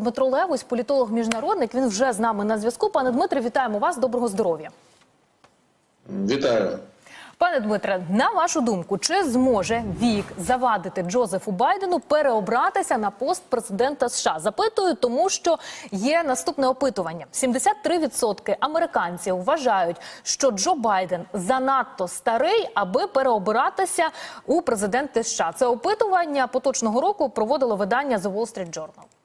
Дмитро Левусь, політолог міжнародник. Він вже з нами на зв'язку. Пане Дмитре, вітаємо вас. Доброго здоров'я. Вітаю. Пане Дмитре, на вашу думку, чи зможе вік завадити Джозефу Байдену переобратися на пост президента США? Запитую, тому що є наступне опитування: 73% американців вважають, що Джо Байден занадто старий, аби переобиратися у президенти США. Це опитування поточного року проводило видання The Wall Street Journal.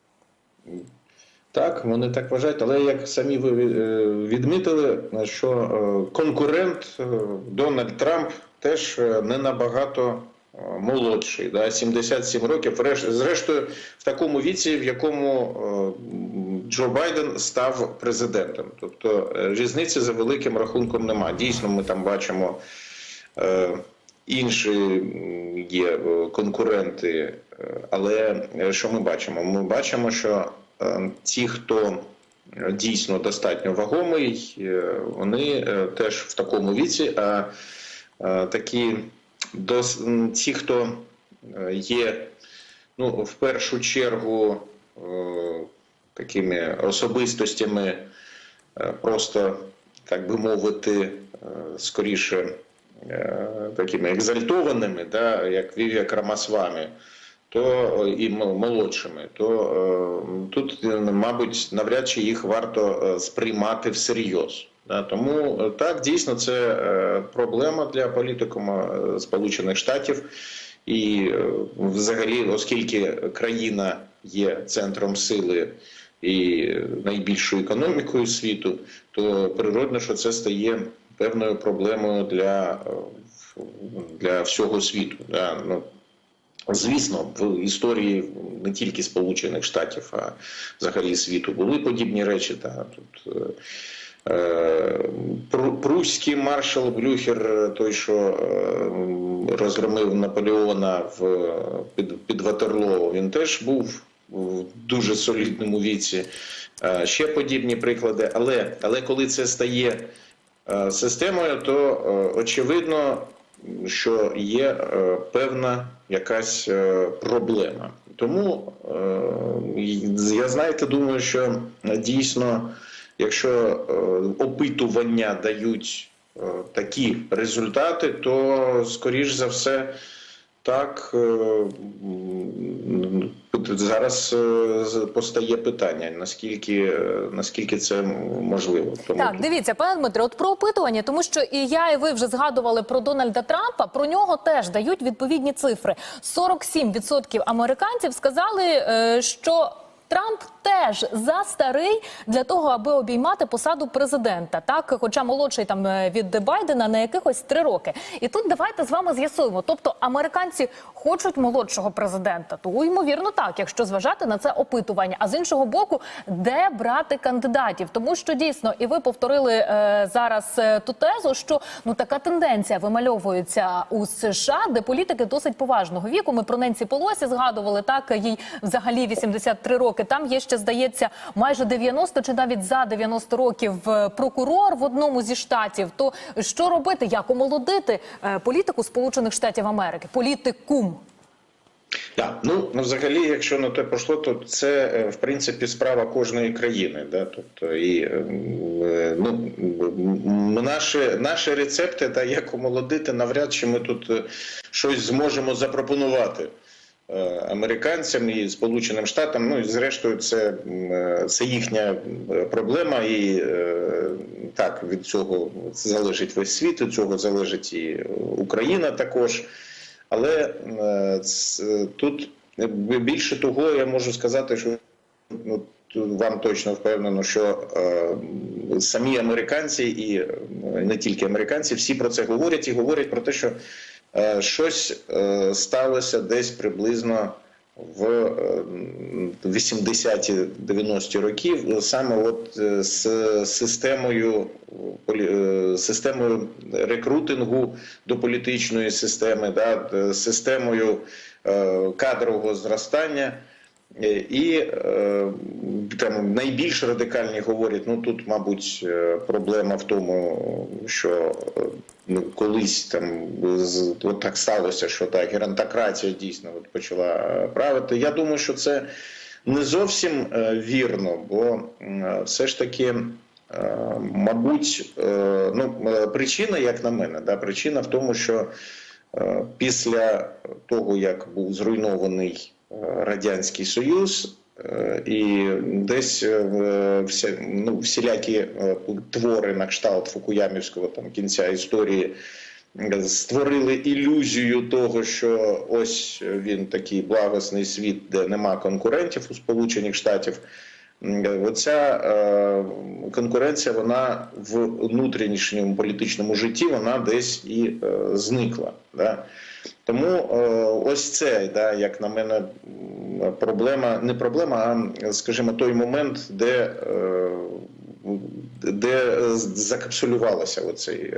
Так, вони так вважають, але як самі ви е, відмітили, що е, конкурент е, Дональд Трамп теж не набагато молодший, да, 77 років. Зрештою, в такому віці, в якому Джо Байден став президентом. Тобто різниці за великим рахунком немає. Дійсно, ми там бачимо. Інші є конкуренти, але е, що ми бачимо? Ми бачимо, що е, ті, хто е, дійсно достатньо вагомий, вони теж в такому віці. А такі ті, хто є ну, в першу чергу такими особистостями, просто, так би мовити, скоріше такими екзальтованими, да, як Вівія Крамасвамі, то е, і молодшими, то е, тут, е, мабуть, навряд чи їх варто сприймати всерйоз. Тому так дійсно це проблема для політикума Сполучених Штатів. І взагалі, оскільки країна є центром сили і найбільшою економікою світу, то природно, що це стає певною проблемою для, для всього світу. Да? Ну, Звісно, в історії не тільки Сполучених Штатів, а взагалі світу були подібні речі. Та тут е, е, пру- прусський маршал Блюхер, той, що е, розгромив Наполеона в під, під Ватерлоо, він теж був в дуже солідному віці. Е, Ще подібні приклади. Але, але коли це стає е, системою, то е, очевидно, що є е, певна якась е, проблема. Тому е, я знаєте, думаю, що дійсно, якщо опитування дають такі результати, то скоріш за все. Так зараз е, постає питання, наскільки, наскільки це можливо. Тому Так, дивіться, пане Дмитре, от про опитування, тому що і я, і ви вже згадували про Дональда Трампа. Про нього теж дають відповідні цифри. 47% американців сказали, е, що. Трамп теж за старий для того, аби обіймати посаду президента, так хоча молодший там е, від Байдена на якихось три роки. І тут давайте з вами з'ясуємо. Тобто американці хочуть молодшого президента, то ймовірно так, якщо зважати на це опитування. А з іншого боку, де брати кандидатів? Тому що дійсно, і ви повторили е, зараз е, ту тезу, що ну така тенденція вимальовується у США, де політики досить поважного віку. Ми про Ненсі Полосі згадували так. Їй взагалі 83 роки. Там є ще здається майже 90 чи навіть за 90 років е, прокурор в одному зі штатів. То що робити? Як омолодити е, політику Сполучених Штатів Америки? Політикум. Так, ну, ну взагалі, якщо на те пішло, то це е, в принципі справа кожної країни. Да? Тобто, і ну, наші, наші рецепти, та як омолодити, навряд чи ми тут щось зможемо запропонувати. Е, Американцям і Сполученим Штатам, ну і зрештою, це, е, це їхня е, проблема, і так від цього залежить весь світ, від цього залежить і Україна також. Але тут більше того, я можу сказати, що ну, вам точно впевнено, що е, самі американці і не тільки американці, всі про це говорять і говорять про те, що щось е, сталося десь приблизно в е, 80-90-ті років, саме от е, з системою е, системою рекрутингу до політичної системи, да, е, системою е, кадрового зростання. Е, І е, там найбільш радикальні говорять: ну тут, мабуть, е, проблема в тому, що ну, колись там от так сталося, що та геронтократія дійсно от почала правити. Я думаю, що це не зовсім вірно, бо все ж таки, мабуть, ну, причина, як на мене, да, причина в тому, що після того, як був зруйнований Радянський Союз, е, і десь е, ну, всілякі е, твори на кшталт Фукуямівського там, кінця історії створили ілюзію того, що ось він такий благосний світ, де нема конкурентів у Сполучених Штатів. Оця е, конкуренція, вона в внутрішньому політичному житті вона десь і е, зникла. Да? Тому е, ось це, да, як на мене, проблема, не проблема, а скажімо, той момент, де, де закапсулювалося оцей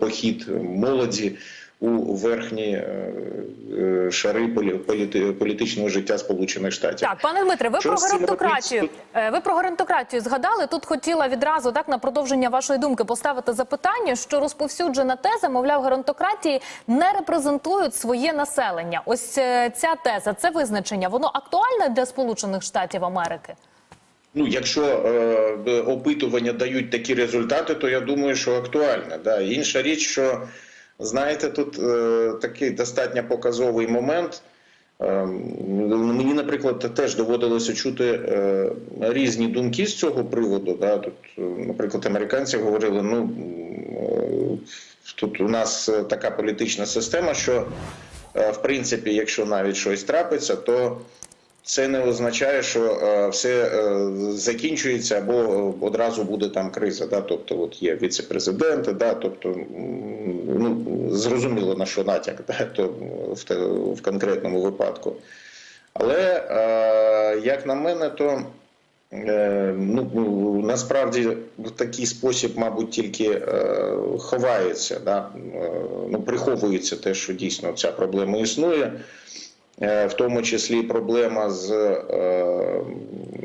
похід молоді у верхні е, е, шари полі- політичного життя Сполучених Штатів. Так, пане Дмитре, ви про геронтократію. Е, Ви про геронтократію згадали. Тут хотіла відразу так на продовження вашої думки поставити запитання, що розповсюджена теза, мовляв, геронтократії не репрезентують своє населення. Ось ця теза, це визначення, воно актуальне для Сполучених Штатів Америки. Ну, якщо е, опитування дають такі результати, то я думаю, що актуальне. Да. Інша річ, що знаєте, тут е, такий достатньо показовий момент. Е, мені, наприклад, теж доводилося чути е, різні думки з цього приводу. Да. Тут, е, наприклад, американці говорили: ну е, тут у нас е, така політична система, що е, в принципі, якщо навіть щось трапиться, то це не означає, що е, все е, закінчується або одразу буде там криза. Да? Тобто, от є віце-президенти, да? тобто ну, зрозуміло на що натяк, да? в, в конкретному випадку. Але е, як на мене, то е, ну, насправді в такий спосіб, мабуть, тільки ховається, да? ну, приховується те, що дійсно ця проблема існує. Е, в тому числі проблема з, е,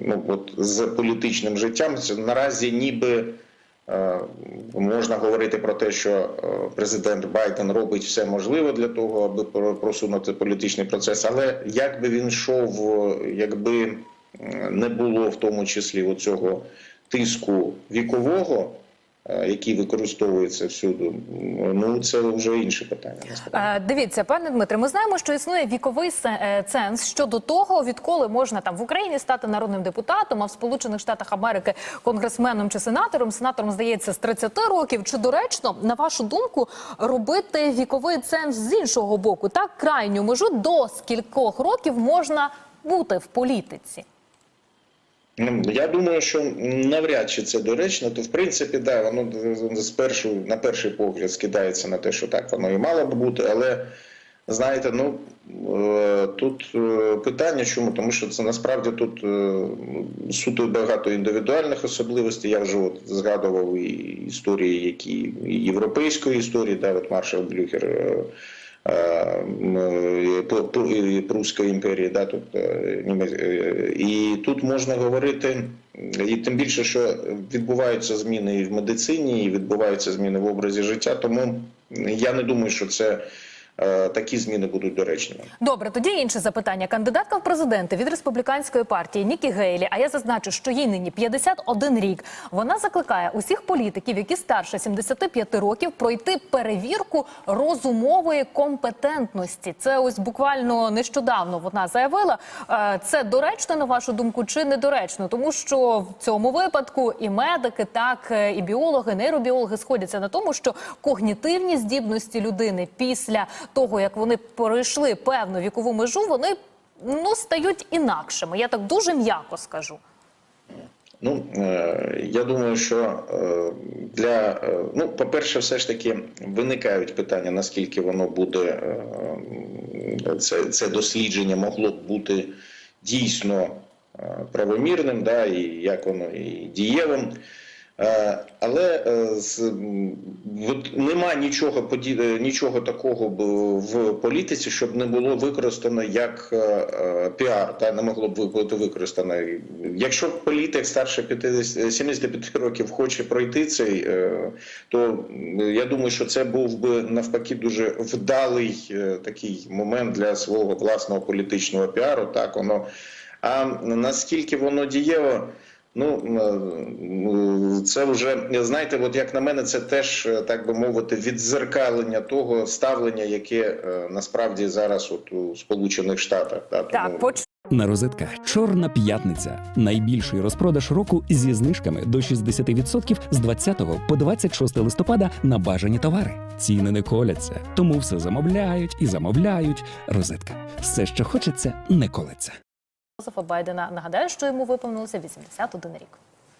ну, от, з політичним життям. Наразі ніби е, можна говорити про те, що президент Байден робить все можливе для того, аби про- просунути політичний процес. Але як би він йшов, якби не було в тому числі оцього тиску вікового, який використовується всюди, ну це вже інше питання. насправді. Е, Дивіться, пане Дмитре, ми знаємо, що існує віковий е, ценз щодо того, відколи можна там в Україні стати народним депутатом, а в Сполучених Штатах Америки конгресменом чи сенатором. Сенатором здається з 30 років. Чи доречно, на вашу думку, робити віковий ценз з іншого боку? Так, крайню межу до скількох років можна бути в політиці? Я думаю, що навряд чи це доречно, то в принципі, да, воно спершу на перший погляд скидається на те, що так воно і мало б бути, але знаєте, ну е, тут е, питання чому? Тому що це насправді тут е, суто багато індивідуальних особливостей. Я вже от згадував і історії, які європейської історії, да, от Маршал Блюхер. Е, е, Прусської імперії, да, тут, е, і тут можна говорити, і тим більше, що відбуваються зміни і в медицині, і відбуваються зміни в образі життя, тому я не думаю, що це такі зміни будуть доречними. Добре, тоді інше запитання. Кандидатка в президенти від республіканської партії Нікі Гейлі. А я зазначу, що їй нині 51 рік. Вона закликає усіх політиків, які старше 75 років, пройти перевірку розумової компетентності. Це ось буквально нещодавно вона заявила. Е, Це доречно на вашу думку чи недоречно? Тому що в цьому випадку і медики, так е, і біологи, нейробіологи сходяться на тому, що когнітивні здібності людини після того, як вони перейшли певну вікову межу, вони ну стають інакшими. Я так дуже м'яко скажу. Ну е, я думаю, що е, для е, ну, по-перше, все ж таки виникають питання, наскільки воно буде це, це дослідження могло б бути дійсно правомірним, да, і як воно і дієвим. Е, Але е, нема нічого е, нічого такого в політиці, щоб не було використано як піар, та не могло б бути використано. Якщо політик старше 50, 75 років хоче пройти цей, то я думаю, що це був би навпаки дуже вдалий такий момент для свого власного політичного піару. Так воно А наскільки воно дієво, ну е, це вже знаєте, от як на мене, це теж е, так би мовити, відзеркалення того ставлення, яке е, насправді зараз от у Сполучених Штатах. Да, тому- Так, поч... На розетках Чорна п'ятниця. Найбільший розпродаж року зі знижками до 60% з 20 по 26 листопада на бажані товари. Ціни не коляться, тому все замовляють і замовляють. Розетка. Все, що хочеться, не колеться. Джозефа Байдена нагадаю, що йому виповнилося 81 рік.